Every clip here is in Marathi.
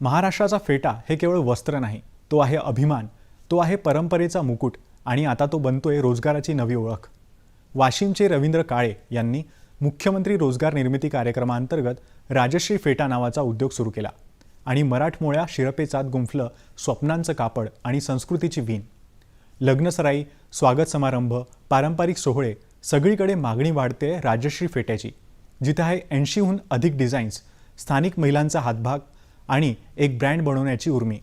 महाराष्ट्राचा फेटा हे केवळ वस्त्र नाही तो आहे अभिमान तो आहे परंपरेचा मुकुट आणि आता तो बनतोय रोजगाराची नवी ओळख. वाशिमचे रवींद्र काळे यांनी मुख्यमंत्री रोजगार निर्मिती कार्यक्रमाअंतर्गत राजश्री फेटा नावाचा उद्योग सुरू केला आणि मराठमोळ्या शिरपेचात गुंफलं स्वप्नांचं कापड आणि संस्कृतीची वीण. लग्नसराई स्वागत समारंभ पारंपरिक सोहळे सगळीकडे मागणी वाढते राजश्री फेट्याची जिथे आहे ऐंशीहून अधिक डिझाईन्स स्थानिक महिलांचा हातभाग आणि एक ब्रँड बनवण्याची उर्मी.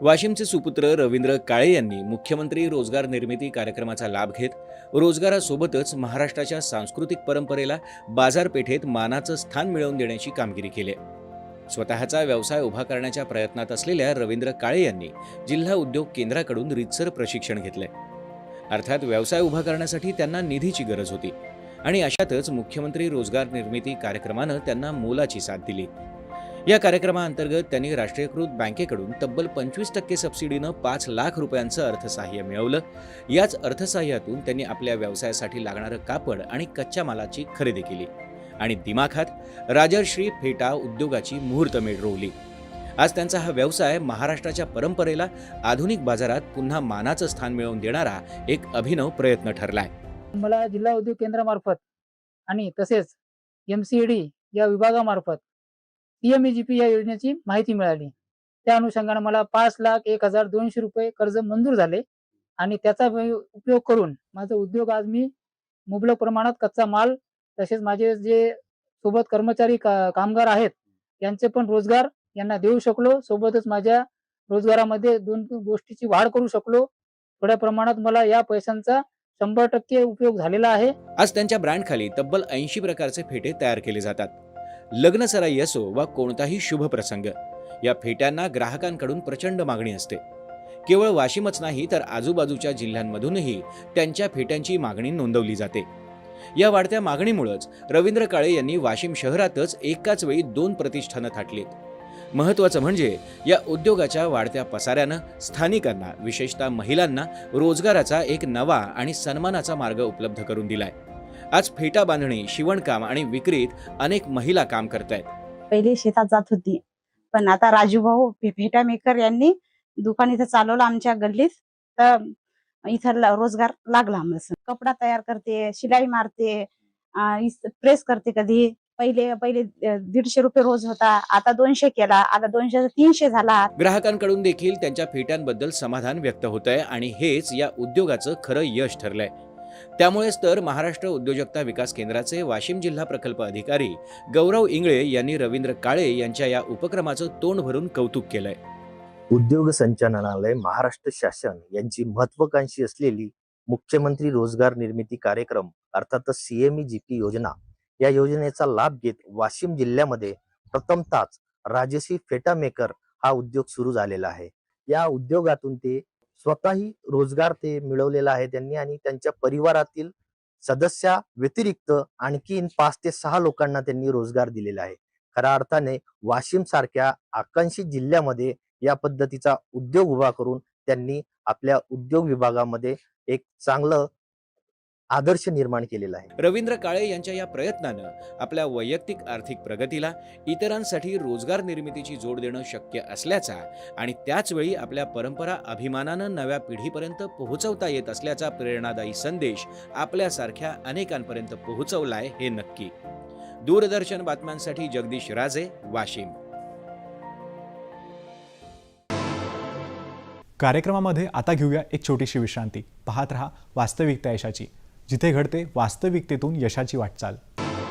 वाशिमचे सुपुत्र रवींद्र काळे यांनी मुख्यमंत्री रोजगार निर्मिती कार्यक्रमाचा लाभ घेत रोजगारासोबतच महाराष्ट्राच्या सांस्कृतिक परंपरेला बाजारपेठेत मानाचं स्थान मिळवून देण्याची कामगिरी केली स्वतःचा व्यवसाय उभा करण्याच्या प्रयत्नात असलेल्या रवींद्र काळे यांनी जिल्हा उद्योग केंद्राकडून रितसर प्रशिक्षण घेतले अर्थात व्यवसाय उभा करण्यासाठी त्यांना निधीची गरज होती. आणि अशातच मुख्यमंत्री रोजगार निर्मिती कार्यक्रमानं त्यांना मोलाची साथ दिली. या कार्यक्रमाअंतर्गत त्यांनी राष्ट्रीयकृत बँकेकडून तब्बल पंचवीस टक्के सबसिडीनं पाच लाख रुपयांचं अर्थसहाय्य मिळवलं. याच अर्थसहाय्यातून त्यांनी आपल्या व्यवसायासाठी लागणारं कापड आणि कच्च्या मालाची खरेदी केली. आणि दिमाखात राजर्श्री फेटा उद्योगाची मुहूर्तमेढ रोवली. आज त्यांचा हा व्यवसाय महाराष्ट्राच्या परंपरेला आधुनिक बाजारात पुन्हा मानाचं स्थान मिळवून देणारा एक अभिनव प्रयत्न ठरलाय. मला जिल्हा उद्योग केंद्रामार्फत आणि तसेच एम सी डी या विभागामार्फत पी या योजनेची माहिती मिळाली. त्या अनुषंगाने मला पाच लाख एक हजार दोनशे रुपये कर्ज मंजूर झाले आणि त्याचा उपयोग करून माझा उद्योग आज मी मुबलक प्रमाणात कच्चा माल तसेच माझे जे सोबत कर्मचारी का- कामगार आहेत यांचे पण रोजगार यांना देऊ शकलो. सोबतच माझ्या रोजगारामध्ये दोन गोष्टीची वाढ करू शकलो. थोड्या प्रमाणात मला या पैशांचा शंभर टक्के उपयोग झालेला आहे. आज त्यांच्या ब्रँडखाली तब्बल ऐंशी प्रकारचे फेटे तयार केले जातात. लग्न सराई असो वा कोणताही शुभ प्रसंग या फेट्यांना ग्राहकांकडून प्रचंड मागणी असते. केवळ वाशिमच नाही तर आजूबाजूच्या जिल्ह्यांमधूनही त्यांच्या फेट्यांची मागणी नोंदवली जाते. या वाढत्या मागणीमुळेच रवींद्र काळे यांनी वाशिम शहरातच एकाच वेळी दोन प्रतिष्ठानं थाटलीत. महत्वाचं म्हणजे या उद्योगाच्या वाढत्या पसाऱ्यानं स्थानिकांना विशेषतः महिलांना रोजगाराचा एक नवा आणि सन्मानाचा मार्ग उपलब्ध करून दिलाय. आज फेटा बांधणी शिवणकाम आणि विक्रीत अनेक महिला काम करतायत. पहिले शेतात जात होती पण आता राजूभाऊ फेटा मेकर यांनी दुकान इथं चालवलं आमच्या गल्लीत तर इथं रोजगार लागला आम्हाला. कपडा तयार करते शिलाई मारते प्रेस करते कधी. पहिले पहिले दीडशे रुपये रोज होता आता दोनशे केला आता दोनशे तीनशे झाला. ग्राहकांकडून देखील त्यांच्या फेट्यांबद्दल समाधान व्यक्त होत आहे आणि हेच या उद्योगाचं खरं यश ठरलंय. त्यामुळेच तर महाराष्ट्र उद्योजकता विकास केंद्राचे वाशिम जिल्हा प्रकल्प अधिकारी गौरव इंगळे यांनी रवींद्र काळे यांच्या या उपक्रमाचं तोंड भरून कौतुक केलंय. उद्योग संचालनालय महाराष्ट्र शासन यांची महत्वाकांक्षी असलेली मुख्यमंत्री रोजगार निर्मिती कार्यक्रम अर्थातच सीएमई जीपी योजना या योजनेचा लाभ घेत वाशिम जिल्ह्यामध्ये प्रथमताच राजसी फेटा मेकर हा उद्योग सुरू झालेला आहे. या उद्योगातून ते स्वतःही रोजगार ते मिळवलेला आहे त्यांनी आणि त्यांच्या परिवारातील सदस्या व्यतिरिक्त आणखीन पाच ते सहा लोकांना त्यांनी रोजगार दिलेला आहे. खऱ्या अर्थाने वाशिम सारख्या आकांक्षित जिल्ह्यामध्ये या पद्धतीचा उद्योग उभा करून त्यांनी आपल्या उद्योग विभागामध्ये एक चांगलं आदर्श निर्माण केलेला आहे. रवींद्र काळे यांच्या या प्रयत्नानं आपल्या वैयक्तिक आर्थिक प्रगतीला इतरांसाठी रोजगार निर्मितीची जोड देणं शक्य असल्याचा आणि त्याचवेळी आपल्या परंपरा अभिमानानं नव्या पिढीपर्यंत पोहोचवता येत असल्याचा प्रेरणादायी संदेश आपल्यासारख्या अनेकांपर्यंत पोहोचवलाय हे नक्की. दूरदर्शन बातम्यांसाठी जगदीश राजे वाशिम. कार्यक्रमामध्ये आता घेऊया एक छोटीशी विश्रांती. पाहत रहा वास्तविकता यशाची. जिथे घडते वास्तविकतेतून यशाची वाटचाल.